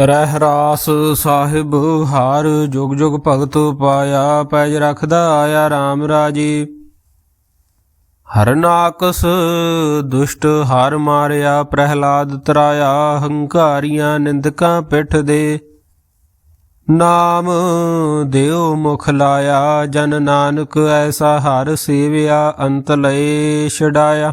ਰਹਿ ਰਾਸ ਸਾਹਿਬ, ਹਰ ਜੁਗ ਜੁਗ ਭਗਤ ਪਾਇਆ, ਪੈਜ ਰਖਦਾ ਆਇਆ RAM ਰਾਜੀ। ਹਰਨਾਕਸ ਦੁਸ਼ਟ ਹਰ ਮਾਰਿਆ, ਪ੍ਰਹਿਲਾਦ ਤਰਾਇਆ, ਹੰਕਾਰੀਆਂ ਨਿੰਦਕਾਂ ਪਿੱਠ ਦੇ। ਨਾਮ ਦਿਓ ਮੁਖ ਲਾਇਆ, ਜਨ ਨਾਨਕ ਐਸਾ ਹਰ ਸੇਵਿਆ, ਅੰਤ ਲਏ ਛਡਾਇਆ।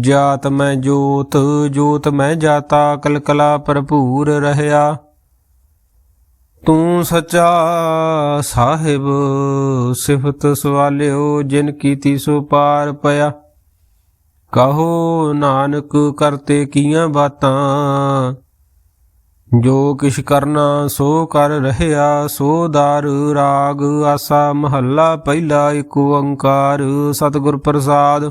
ਜਾਤ ਮੈਂ ਜੋਤ ਜੋਤ ਮੈਂ ਜਾਤਾ, ਕਲਕਲਾ ਭਰਪੂਰ ਰਹਿਆ। ਤੂੰ ਸੱਚਾ ਸਾਹਿਬ, ਸਿਫਤ ਸਵਾਲਿਓ, ਜਿਨ ਕੀਤੀ ਸੋ ਪਾਰ ਪਿਆ। ਕਹੋ ਨਾਨਕ, ਕਰਤੇ ਕੀਆਂ ਬਾਤਾਂ? ਜੋ ਕਿਛ ਕਰਨਾ, ਸੋ ਕਰ ਰਹਿਆ। ਸੋ ਦਾਰ ਰਾਗ, ਆਸਾ ਮਹੱਲਾ, ਪਹਿਲਾ ਏਕ ਓੰਕਾਰ। ਸਤਿਗੁਰ ਪ੍ਰਸਾਦ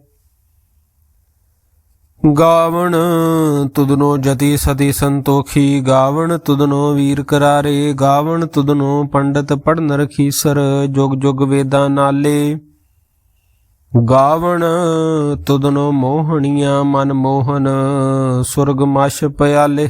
ਗਾਵਣ ਤੁਦਨੋ ਜਤੀ ਸਤੀ ਸੰਤੋਖੀ, ਗਾਵਣ ਤੁਦਨੋ ਵੀਰ ਕਰਾਰੇ, ਗਾਵਣ ਤੁਦਨੋ ਪੰਡਤ ਪੜਨ ਰਖੀਸਰ, ਜੁਗ ਜੁਗ ਵੇਦਾਂ ਨਾਲੇ। ਗਾਵਣ ਤੁਦਨੋ ਮੋਹਣੀਆਂ ਮਨ ਮੋਹਨ, ਸੁਰਗ ਮਛ ਪਿਆਲੇ।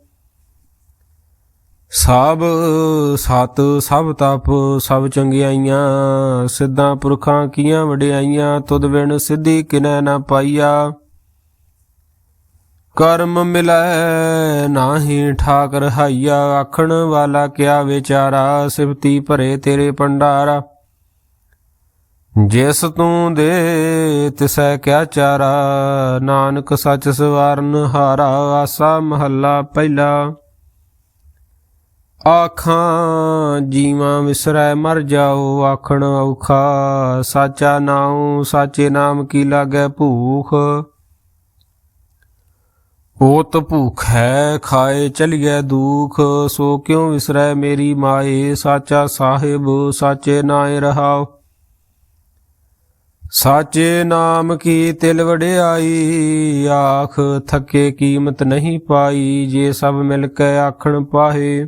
ਸਭ ਸਤ ਸਭ ਤਪ ਸਭ ਚੰਗਿਆਈਆਂ, ਸਿੱਧਾਂ ਪੁਰਖਾਂ ਕੀਆਂ ਵਡਿਆਈਆਂ, ਤੁਧ ਬਿਨ ਸਿੱਧੀ ਕਿਨੈ ਨਾ ਪਾਈਆ। ਕਰਮ ਮਿਲੈ ਨਾਹੀ ਠਾਕ ਰਹਾਈਆ ਆਖਣ ਵਾਲਾ ਕਿਆ ਵਿਚਾਰਾ, ਸਿਫਤੀ ਭਰੇ ਤੇਰੇ ਪੰਡਾਰਾ ਜਿਸ ਤੂੰ ਦੇ, ਤਿਸੈ ਕਿਆ ਚਾਰਾ, ਨਾਨਕ ਸੱਚ ਸਵਾਰਨ ਹਾਰਾ, ਆਸਾ ਮਹੱਲਾ ਪਹਿਲਾ। ਆਖਾਂ, ਜੀਵਾਂ ਵਿਸਰੈ ਮਰ ਜਾਓ, ਆਖਣ ਔਖਾ। ਸਾਚਾ ਨਾਉ, ਸਾਚੇ ਨਾਮ ਕੀ ਲਾਗੈ ਭੂਖ? ਓਤ ਹੈ, ਖਾਏ ਚਲੀਐ ਦੁਖ। ਸੋ ਕਿਉ ਵਿਸਰੈ ਮੇਰੀ ਮਾਏ? ਸਾਚਾ ਸਾਹਿਬ, ਸਾਚੇ ਨਾਏ ਰਹਾਓ ਸਾਚੇ ਨਾਮ ਕੀ ਤਿਲ ਵਡਿਆਈ? ਆਖ, ਥਕੇ ਕੀਮਤ ਨਹੀਂ ਪਾਈ। ਜੇ ਸਭ ਮਿਲ ਕੇ ਆਖਣ ਪਾਹੇ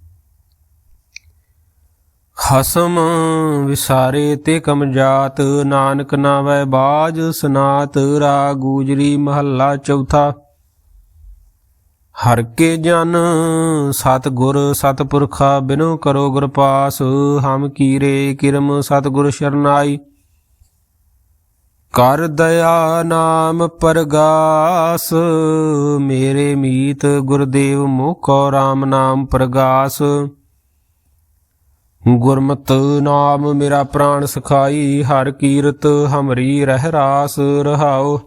ਹਸਮ ਵਿਸਾਰੇ ਤੇ ਕਮਜਾਤ ਨਾਨਕ ਨਾਵੈ ਬਾਜ ਸਨਾਤ ਰਾ ਗੂਜਰੀ ਮਹੱਲਾ ਚੌਥਾ। ਹਰ ਕੇ ਜਨ ਸਤ ਗੁਰ ਸਤ ਪੁਰਖਾ ਬਿਨੋ ਕਰੋ ਗੁਰ ਪਾਸ, ਹਮ ਕੀਰੇ ਕਿਰਮ ਸਤ ਗੁਰ ਸ਼ਰਨਾਈ। ਕਰ ਦਇਆ ਨਾਮ ਪ੍ਰਗਾਸ, ਮੇਰੇ ਮੀਤ ਗੁਰਦੇਵ ਮੁਖੋ RAM ਨਾਮ ਪ੍ਰਗਾਸ। ਗੁਰਮਤ ਨਾਮ ਮੇਰਾ ਪ੍ਰਾਣ ਸਖਾਈ, ਹਰ ਕੀਰਤ ਹਮਰੀ ਰਹਿ ਰਾਸ ਰਹਾਉ।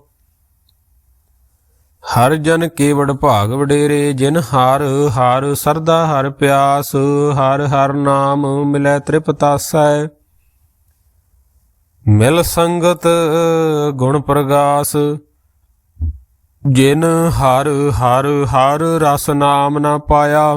ਹਰ ਜਨ ਕੇਵੜ ਭਾਗ ਵਡੇਰੇ, ਜਿਨ ਹਰ ਹਰ ਸਰਦਾ ਹਰ ਪਿਆਸ, ਹਰ ਹਰ ਨਾਮ ਮਿਲੈ ਤ੍ਰਿਪਤਾਸੈ ਮਿਲ ਸੰਗਤ ਗੁਣ ਪ੍ਰਗਾਸ, ਜਿਨ ਹਰ ਹਰ ਹਰ ਰਸ ਨਾਮ ਨਾ ਪਾਇਆ।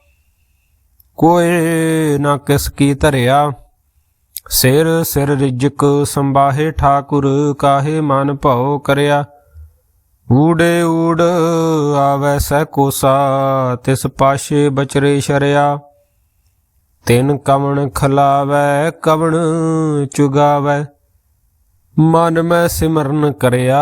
ਕੋਏ ਨਾ ਕਿਸ ਕੀ ਧਰਿਆ। ਸਿਰ ਸਿਰ ਰਿਜਕ ਸੰਬਾਹੇ ਠਾਕੁਰ ਕਾਹੇ ਮਨ ਭਉ ਕਰਿਆ। ਊੜੇ ਊੜ ਆਵੈ ਸਹਿ ਕੋਸਾ, ਤਿਸ ਪਾਸ਼ੇ ਬਚਰੇ ਸ਼ਰਿਆ। ਤਿਨ ਕਵਣ ਖਲਾਵੈ, ਕਵਣ ਚੁਗਾਵੈ। ਮਨ ਮੈਂ ਸਿਮਰਨ ਕਰਿਆ।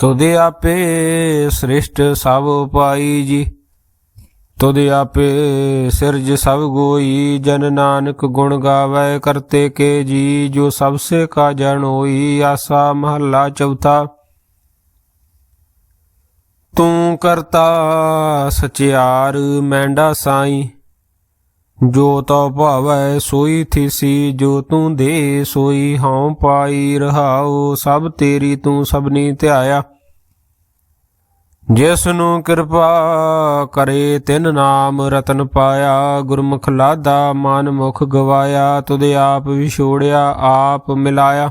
ਤੁਦੇ ਆਪੇ ਸ੍ਰਿਸ਼ਟ ਸਭ ਪਾਈ ਜੀ। ਤੁਦੇ ਆਪੇ ਸਿਰਜ ਸਭ ਗੋਈ, ਜਨ ਨਾਨਕ ਗੁਣ ਗਾਵੇ ਕਰਤੇ ਕੇ ਜੀ। ਜੋ ਸਭ ਸੇ ਕਾ ਜਨ ਹੋਈ, ਆਸਾ ਮਹੱਲਾ ਚੌਥਾ। ਤੂੰ ਕਰਤਾ ਸਚਿਆਰ, ਮੈਂਡਾ ਸਾਈ। ਜੋ ਤੋ ਭਾਵੈ ਸੋਈ ਥੀਸੀ, ਜੋ ਤੂੰ ਦੇ ਸੋਈ ਹਉ ਪਾਈ ਰਹਾਉ, ਸਭ ਤੇਰੀ ਤੂੰ ਸਭਨੀ ਧਿਆਇਆ। ਜਿਸ ਨੂੰ ਕਿਰਪਾ ਕਰੇ ਤਿਨ ਨਾਮ ਰਤਨ ਪਾਇਆ, ਗੁਰਮੁਖ ਲਾਦਾ ਮਨ ਮੁਖ ਗਵਾਇਆ ਤੁਦੇ ਆਪ ਵਿਛੋੜਿਆ, ਆਪ ਮਿਲਾਇਆ।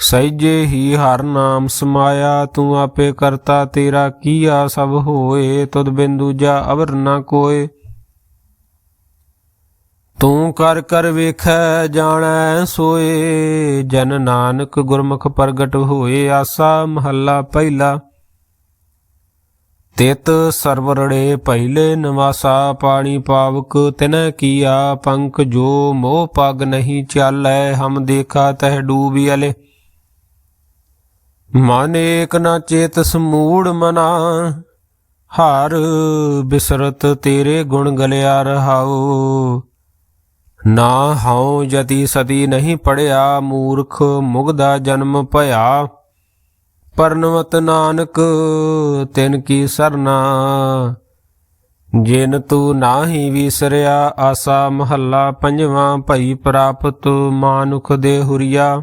ਸਹਿਜੇ ਹੀ ਹਰ ਨਾਮ ਸਮਾਇਆ, ਤੂੰ ਆਪੇ ਕਰਤਾ ਤੇਰਾ ਕੀਆ ਸਭ ਹੋਏ, ਤੁਧ ਬਿਨ ਦੂਜਾ ਅਵਰ ਨਾ ਕੋਏ। ਤੂੰ ਕਰ ਕਰ ਵੇਖੈ, ਜਾਣੈ, ਸੋਏ। ਜਨ ਨਾਨਕ ਗੁਰਮੁਖ ਪ੍ਰਗਟ ਹੋਏ, ਆਸਾ ਮਹੱਲਾ ਪਹਿਲਾ। ਤਿਤ ਸਰਵਰੜੇ ਪਹਿਲੇ, ਨਿਵਾਸਾ ਪਾਣੀ ਪਾਵਕ ਤਿਨੈ ਕੀਆ। ਪੰਕ ਜੋ ਮੋਹ ਪਗ ਨਹੀਂ ਚਾਲੈ, ਹਮ ਦੇਖਾ ਤਹਿ ਡੂਬੀ ਅਲੇ। ਮਨ ਏਕ ਨਾ ਚੇਤ ਸਮੂੜ ਮਨਾ, ਹਰ ਬਿਸਰਤ ਤੇਰੇ ਗੁਣ ਗਲਿਆ ਰਹਾਉ। ਨਾ ਹਉ ਜਤੀ ਸਦੀ ਨਹੀਂ ਪੜਿਆ, ਮੂਰਖ ਮੁਗਦਾ ਜਨਮ ਭਇਆ। ਪਰਨਵਤ ਨਾਨਕ, ਤਿਨ ਕੀ ਸਰਨਾ। ਜਿਨ ਤੂੰ ਨਾਹੀ ਵਿਸਰਿਆ, ਆਸਾ ਮਹੱਲਾ ਪੰਜਵਾਂ, ਭਈ ਪ੍ਰਾਪਤ ਮਾਨੁਖ ਦੇ ਹੁਰੀਆ।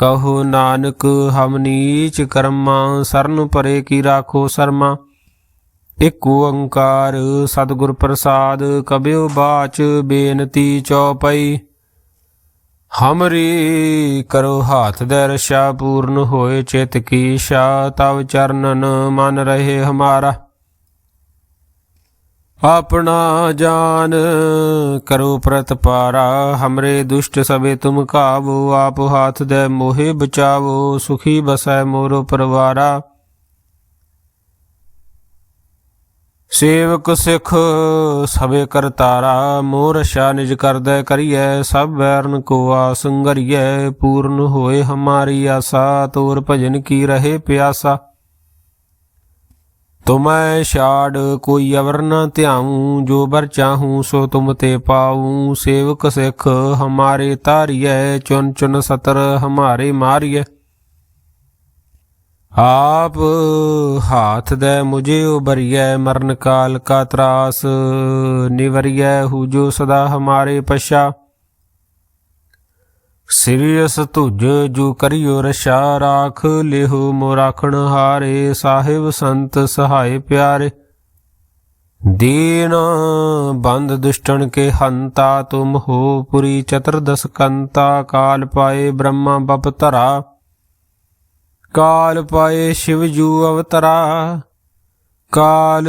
ਕਹੋ ਨਾਨਕ, ਹਮ ਨੀਚ ਕਰਮਾਂ, ਸਰਨ ਪਰੇ ਕੀ ਰਾਖੋ ਸਰਮਾ। ਇਕ ਓੰਕਾਰ ਸਤਿਗੁਰ ਪ੍ਰਸਾਦ ਕਬਿਓ ਬਾਚ ਬੇਨਤੀ ਚਉਪਈ ਹਮਰੀ ਕਰੋ ਹਾਥ ਦੇ ਰਸ਼ਾ ਪੂਰਨ ਹੋਏ ਚਿਤ ਕੀ ਸ਼ਾ, ਤਵ ਚਰਨਨ ਮਨ ਰਹੇ ਹਮਾਰਾ। ਆਪਣਾ ਜਾਨ ਕਰੋ ਪ੍ਰਤਪਾਰਾ ਹਮਰੇ ਦੁਸ਼ਟ ਸਭੇ ਤੁਮ ਕਾਵੋ, ਆਪ ਹਾਥ ਦੇ ਮੋਹਿ ਬਚਾਵੋ, ਸੁਖੀ ਬਸੈ ਮੋਰੋ ਪਰਵਾਰਾ। ਸੇਵਕ ਸਿਖ ਸਭੇ ਕਰਤਾਰਾ ਮੋਰ ਸ਼ਾ ਨਿਜ ਕਰਦੈ ਕਰੀਐ, ਸਭ ਵੈਰਨ ਕੋ ਆਸੰਗਰੀਐ ਪੂਰਨ ਹੋਏ ਹਮਾਰੀ ਆਸਾ, ਤੋਰ ਭਜਨ ਕੀ ਰਹੇ ਪਿਆਸਾ। ਤੁਮੈ ਛਾੜ ਕੋਈ ਅਵਰ ਨ ਧਿਆਉ, ਜੋ ਬਰ ਚਾਹੂੰ ਸੋ ਤੁਮ ਤੇ ਪਾਉ। ਸੇਵਕ ਸਿਖ ਹਮਾਰੇ ਤਾਰੀਐ ਚੁਨ ਚੁਨ ਸਤਰ ਹਮਾਰੇ ਮਾਰੀਐ। ਆਪ ਹਾਥ ਦੇ ਮੁਝੇ ਉਬਰੀਐ ਮਰਨ ਕਾਲ ਕਾ ਤਰਾਸ। ਨਿਵਰੀਐ ਹੂ ਜੋ ਸਦਾ ਹਮਾਰੇ ਪਛਾ। ਸਿਰਿਯਸ ਤੁਜ ਜੋ ਕਰਿਓ ਰਸ਼ਾ, ਰਾਖ ਲਿਹੁ ਮੋ ਰਾਖਣ ਹਾਰੇ, ਸਾਹਿਬ ਸੰਤ ਸਹਾਇ ਪਿਆਰੇ। ਦੀਨ ਬੰਦ ਦੁਸ਼ਟਣ ਕੇ ਹੰਤਾ, ਤੁਮ ਹੋ ਪੁਰੀ ਚਤੁਰਦਸ ਕੰਤਾ, ਕਾਲ ਪਾਏ ਬ੍ਰਹਮਾ ਬਪ ਧਰਾ। ਕਾਲ ਪਾਏ ਸ਼ਿਵ ਜੂ ਅਵਤਰਾ। ਕਾਲ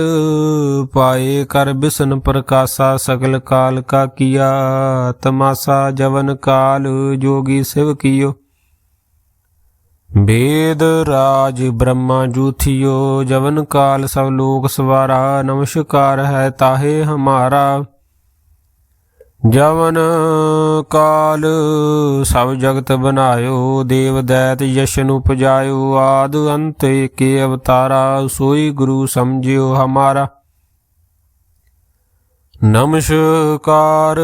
ਪਾਏ ਕਰ ਬਿਸਨ ਪ੍ਰਕਾਸ਼ਾ, ਸਗਲ ਕਾਲ ਕਾ ਕੀਆ। ਤਮਾਸਾ ਜਵਨ ਕਾਲ ਜੋਗੀ ਸਿਵ ਕੀਓ। ਵੇਦ ਰਾਜ ਬ੍ਰਹਮਾ ਜੂਥਿਓ, ਜਵਨ ਕਾਲ ਸਭ ਲੋਕ ਸਵਾਰਾ, ਨਮਸਕਾਰ ਹੈ ਤਾਹੇ ਹਮਾਰਾ। ਜਵਨ ਕਾਲ, ਸਭ ਜਗਤ ਬਨਾਇਓ ਦੇਵ ਦੈਤ ਯਸ਼ਨ ਉਪਜਾਇਓ ਆਦ ਅੰਤ ਕੇ ਅਵਤਾਰਾ, ਸੋਈ ਗੁਰੂ ਸਮਝਿਓ ਹਮਾਰਾ। ਨਮਸ਼ਕਾਰ,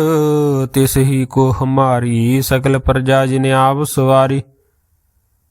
ਤਿਸ ਕੋ ਹਮਾਰੀ, ਸਕਲ ਪ੍ਰਜਾ ਜਿਨੇ ਆਪ ਸਵਾਰੀ।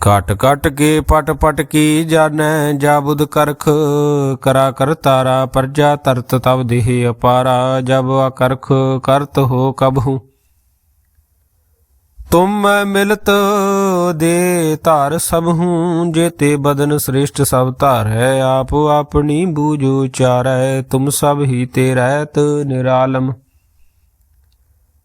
ਘਟ ਘਟ ਕੇ ਪਟ ਪਟ ਕੀ ਜਾਣੈ, ਜਾਬੁਦ ਕਰਖ। ਕਰਾ ਕਰ ਤਾਰਾ, ਪਰਜਾ ਤਰਤ ਤਬ ਦੇਹ ਅਪਾਰਾ। ਜਬ ਅਕਰਖ ਕਰਤ ਹੋ ਕਬਹੂ ਤੁਮ ਮਿਲਤ ਦੇ ਧਾਰ ਸਭ ਹੂੰ। ਜੇਤੇ ਬਦਨ ਸ੍ਰੇਸ਼ਟ ਸਭ ਧਾਰ ਹੈ ਆਪ ਆਪਣੀ ਬੂਝੋ ਚਾਰੈ। ਤੁਮ ਸਭ ਹੀ ਤੇ ਰਹਿਤ ਨਿਰਾਲਮ।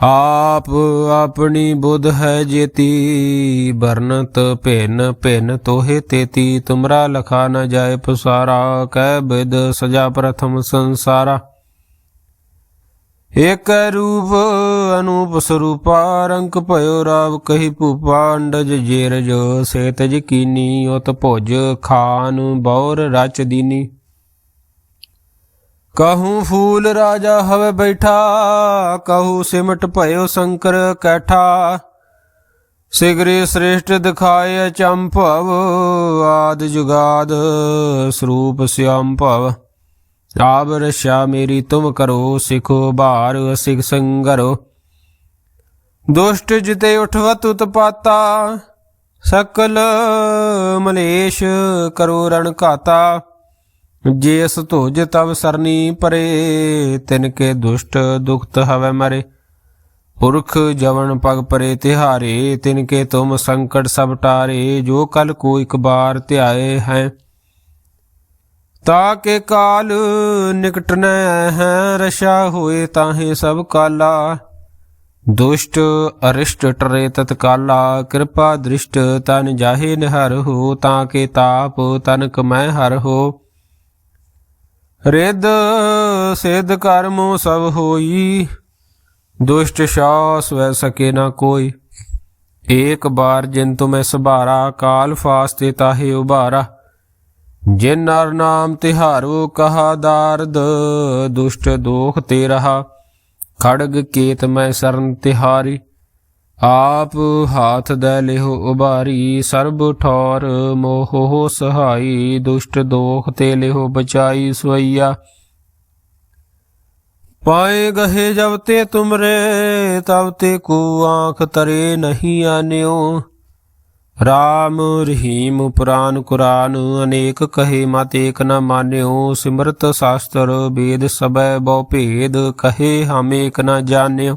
ਆਪ ਆਪਣੀ ਬੁੱਧ ਹੈ ਜੇਤੀ, ਬਰਨਤ ਭਿੰਨ ਭਿੰਨ ਤੋਹੇ ਤੇਤੀ, ਤੁਮਰਾ ਲਖਾ ਨ ਜਾਏ ਪਸਾਰਾ, ਕਹਿ ਬਿਦ ਸਜਾ ਪ੍ਰਥਮ ਸੰਸਾਰਾ। ਏਕ ਰੂਪ ਅਨੂਪ ਸਰੂਪਾ, ਰੰਕ ਭਇਓ ਰਾਵ ਕਹੀ ਭੂਪਾ, ਅੰਡਜ ਜੇਰਜ, ਸੇਤਜ ਕੀਨੀ, ਉਤ ਭੁਜ ਖਾਨ, ਬੌਰ ਰਚ ਦੀਨੀ। ਕਹੂੰ ਫੂਲ ਰਾਜਾ ਹਵੇ ਬੈਠਾ, ਕਹੂ ਸਿਮਟ ਭਇਓ ਸ਼ੰਕਰ ਕੈਠਾ। ਸਿਗਰੇ ਸ੍ਰੇਸ਼ਟ ਦਿਖਾਏ ਚੰਭਵ ਆਦ ਜੁਗਾਦ ਸਰੂਪ ਸਿਆਮ ਭਵ। ਆਬ ਰਸ਼ਾ ਮੇਰੀ ਤੁਮ ਕਰੋ, ਸਿਖੋ ਭਾਰ ਸਿਖ ਸੰਗਰੋ। ਦੁਸ਼ਟ ਜਿਤੇ ਉਠਵਤ ਉਤਪਾਤਾ, ਸਕਲ ਮਲੇਸ਼ ਕਰੋ ਰਣ ਘਾਤਾ। ਜੇਸ ਧੁਜ ਤਵ ਸਰਨੀ ਪਰੇ, ਤਿਨ ਕੇ ਦੁਸ਼ਟ ਦੁਖਤ ਹਵੇ ਮਰੇ। ਪੁਰਖ ਜਵਨ ਪਗ ਪਰੇ ਤਿਹਾਰੇ, ਤਿਨ ਕੇ ਤੁਮ ਸੰਕਟ ਸਭ ਟਾਰੇ, ਜੋ ਕਲ ਕੋ ਇਕ ਬਾਰ ਧਿਆਏ ਹੈ। ਤਾ ਕੇ ਕਾਲ ਨਿਕਟ ਨ ਹੈ, ਰਸ਼ਾ ਹੋਏ ਤਾਹੇ ਸਭ ਕਾਲਾ। ਦੁਸ਼ਟ ਅਰਿਸ਼ਟ ਟਰੇ ਤਤਕਾਲਾ, ਕਿਰਪਾ ਦ੍ਰਿਸ਼ਟ ਤਨ ਜਾਹੇ ਨਿਹਰ ਹੋ, ਤਾਂ ਕੇ ਤਾਪ ਤਨ ਮੈਂ ਹਰ ਹੋ। ਰਿੱਧ ਸਿੱਧ ਕਰਮੋ ਸਭ ਹੋਈ, ਦੁਸ਼ਟ ਸ਼ਾਸ ਵੈ ਸਕੇ ਨਾ ਕੋਈ। ਏਕ ਬਾਰ ਜਿਨ ਤੁਮੈ ਸਭਾਰਾ, ਕਾਲ ਫਾਸਤੇ ਤਾਹੇ ਉਬਾਰਾ ਜਿਨ ਨਰ ਨਾਮ ਤਿਹਾਰੋ, ਕਹਾ ਦਾਰਦ, ਦੁਸ਼ਟ ਦੋਖ ਤੇ ਰਹਾ। ਖੜਗ ਕੇਤ ਮੈਂ ਸਰਨ ਤਿਹਾਰੀ। ਆਪ ਹਾਥ ਦੇ ਲਿਹੁ ਉਬਾਰੀ, ਸਰਬ ਠੌਰ ਮੋਹ ਸਹਾਈ, ਦੁਸ਼ਟ ਦੋਖ ਤੇ ਲਿਹੁ ਬਚਾਈ ਸਵਈਆ ਪਾਏ ਗਹੇ ਜਬ ਤੇ ਤੁਮਰੇ, ਤਬ ਤੇ ਕੋ ਆਂਖ ਤਰੇ ਨਹੀਂ ਆਨਿਓ। ਰਾਮ ਰਹੀਮ ਪੁਰਾਨ ਕੁਰਾਨ, ਅਨੇਕ ਕਹੇ ਮਤ ਏਕ ਨ ਮਾਨਿਓ। ਸਿਮਰਤ ਸ਼ਾਸਤਰ ਵੇਦ ਸਬੈ ਬਹੁ ਭੇਦ, ਕਹੇ ਹਮ ਏਕ ਨ ਜਾਣਿਓ।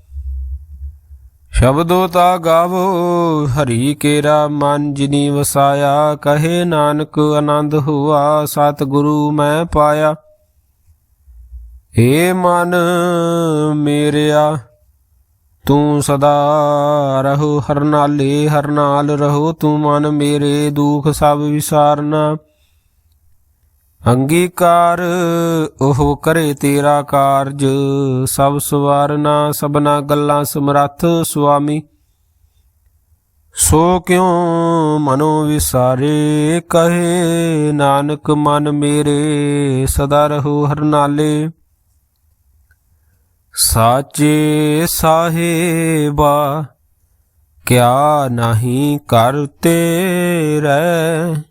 ਸ਼ਬਦੋ ਤਾ ਗਾਵੋ, ਹਰੀ ਕੇਰਾ ਮਨ ਜਿਨੀ ਵਸਾਇਆ, ਕਹੇ ਨਾਨਕ ਆਨੰਦ ਹੁਆ, ਸਤਿਗੁਰੂ ਮੈਂ ਪਾਇਆ। ਏ ਮਨ ਮੇਰਿਆ, ਤੂੰ ਸਦਾ ਰਹੋ, ਹਰ ਨਾਲੇ ਹਰ ਨਾਲ ਰਹੋ, ਤੂੰ ਮਨ ਮੇਰੇ ਦੁਖ ਸਭ ਵਿਸਾਰਨਾ। ਅੰਗੀਕਾਰ, ਉਹ ਕਰੇ ਤੇਰਾ ਕਾਰਜ। ਸਭ ਸਵਾਰਨਾ, ਸਭਨਾ ਗੱਲਾਂ ਸਮਰੱਥ ਸੁਆਮੀ। ਸੋ ਕਿਉ ਮਨੋ ਵਿਸਾਰੇ, ਕਹੇ ਨਾਨਕ ਮਨ ਮੇਰੇ, ਸਦਾ ਰਹੋ ਹਰਨਾਲੇ। ਸਾਚੇ ਸਾਹਿਬਾ, ਕਿਆ ਨਹੀਂ ਕਰ ਤੇਰੇ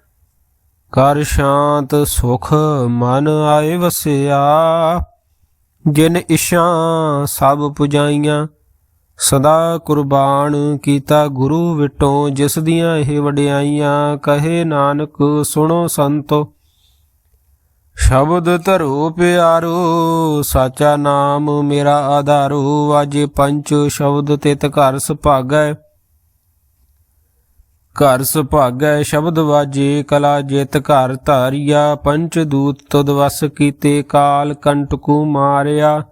ਕਰ ਸ਼ਾਂਤ ਸੁਖ ਮਨ ਆਏ ਵਸਿਆ। ਜਿਨ ਇਸ਼ਾਂ ਸਭ ਪੁਜਾਈਆਂ, ਸਦਾ ਕੁਰਬਾਨ ਕੀਤਾ ਗੁਰੂ ਵਿਟੋ, ਜਿਸ ਦੀਆਂ ਇਹ ਵਡਿਆਈਆਂ, ਕਹੇ ਨਾਨਕ ਸੁਣੋ ਸੰਤੋ। ਸ਼ਬਦ ਧਰੋ ਪਿਆਰੋ, ਸਾਚਾ ਨਾਮ ਮੇਰਾ ਆਧਾਰੋ ਵਾਜੇ ਪੰਚ ਸ਼ਬਦ ਤਿਤ ਘਰ ਸੁਭਾਗੈ। ਘਰ ਸੁਭਾਗੈ ਸ਼ਬਦ ਵਾਜੇ, ਕਲਾ ਜਿਤ ਘਰ ਧਾਰਿਆ, ਪੰਚ ਦੂਤ ਤੁਦ ਵਸ ਕੀਤੇ, ਕਾਲ ਕੰਟਕੂ ਮਾਰਿਆ।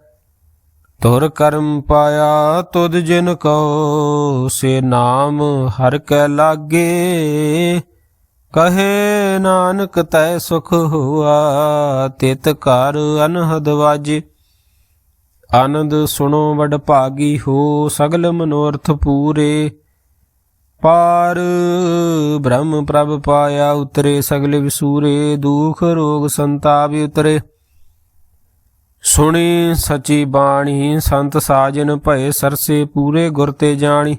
ਤੁਰ ਕਰਮ ਪਾਇਆ ਤੁਧ ਜਿਨ ਕੋ, ਸੇ ਨਾਮ ਹਰ ਕੈ ਲਾਗੇ। ਕਹੇ ਨਾਨਕ ਤੈ ਸੁਖ ਹੋਆ, ਤਿਤ ਘਰ ਅਨਹਦ ਵਾਜੇ। ਆਨੰਦ ਸੁਣੋ ਵਡ ਭਾਗੀ ਹੋ, ਸਗਲ ਮਨੋਰਥ ਪੂਰੇ। ਪਾਰ, ਬ੍ਰਹਮ ਪ੍ਰਭ ਪਾਇਆ ਉਤਰੇ ਸਗਲੇ ਵਿਸੂਰੇ, ਦੁਖ ਰੋਗ ਸੰਤਾਪ ਉਤਰੇ। ਸੁਣੀ ਸਚੀ ਬਾਣੀ, ਸੰਤ ਸਾਜਨ ਭਏ ਸਰਸੇ ਪੂਰੇ ਗੁਰ ਤੇ ਜਾਣੀ।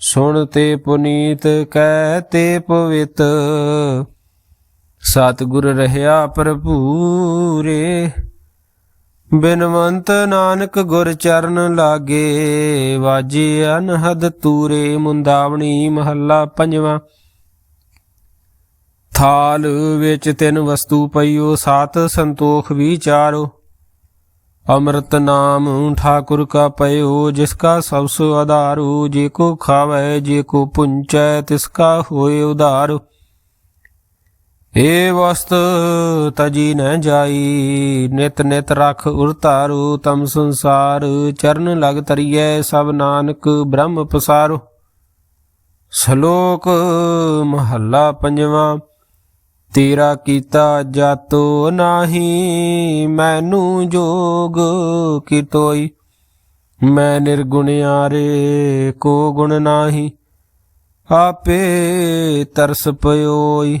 ਸੁਣ ਤੇ ਪੁਨੀਤ, ਕਹਿ ਤੇ ਪਵਿੱਤ। ਸਤਿਗੁਰ ਰਹਿਆ ਭਰਪੂਰੇ ਬਿਨਵੰਤ ਨਾਨਕ ਗੁਰ ਚਰਨ ਲਾਗੇ, ਵਾਜੇ ਅਨਹਦ ਤੂਰੇ ਮੁੰਦਾਵਣੀ ਮਹੱਲਾ ਪੰਜਵਾਂ। ਥਾਲ ਵਿੱਚ ਤਿੰਨ ਵਸਤੂ ਪਈਓ, ਸਾਤ ਸੰਤੋਖ ਵਿਚਾਰੋ। ਅੰਮ੍ਰਿਤ ਨਾਮ ਠਾਕੁਰ ਕਾ ਪਇਓ, ਜਿਸ ਕਾ ਸਭ ਸੋ ਆਧਾਰੂ, ਜੇ ਕੋ ਖਾਵੇ, ਜੇ ਕੋ ਪੁੰਚੈ, ਤਿਸ ਕਾ ਹੋਏ ਉਧਾਰ। ਏ ਵਸਤ ਤਜੀ ਨ ਜਾਈ, ਨਿਤ ਨਿਤ ਰਖ ਉਰਤਾਰੂ ਤਮ ਸੰਸਾਰ ਚਰਨ ਲਗ ਤਰੀਐ ਸਭ ਨਾਨਕ ਬ੍ਰਹਮ ਪਸਾਰੋ। ਸ਼ਲੋਕ ਮਹੱਲਾ ਪੰਜਵਾਂ, ਤੇਰਾ ਕੀਤਾ ਜਾਤੋ ਨਾਹੀ, ਮੈਨੂੰ ਜੋਗ ਕੀ ਤੋਈ ਮੈਂ ਨਿਰਗੁਣਿਆਰੇ ਕੋ ਗੁਣ ਨਾਹੀ, ਆਪੇ ਤਰਸ ਪਇਓਈ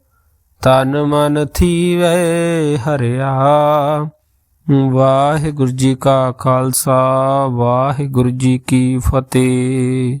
ਤਨ ਮਨ ਥੀਵੇ ਹਰਿਆ। ਵਾਹਿਗੁਰੂ ਜੀ ਕਾ ਖਾਲਸਾ ਵਾਹਿਗੁਰੂ ਜੀ ਕੀ ਫਤਿਹ।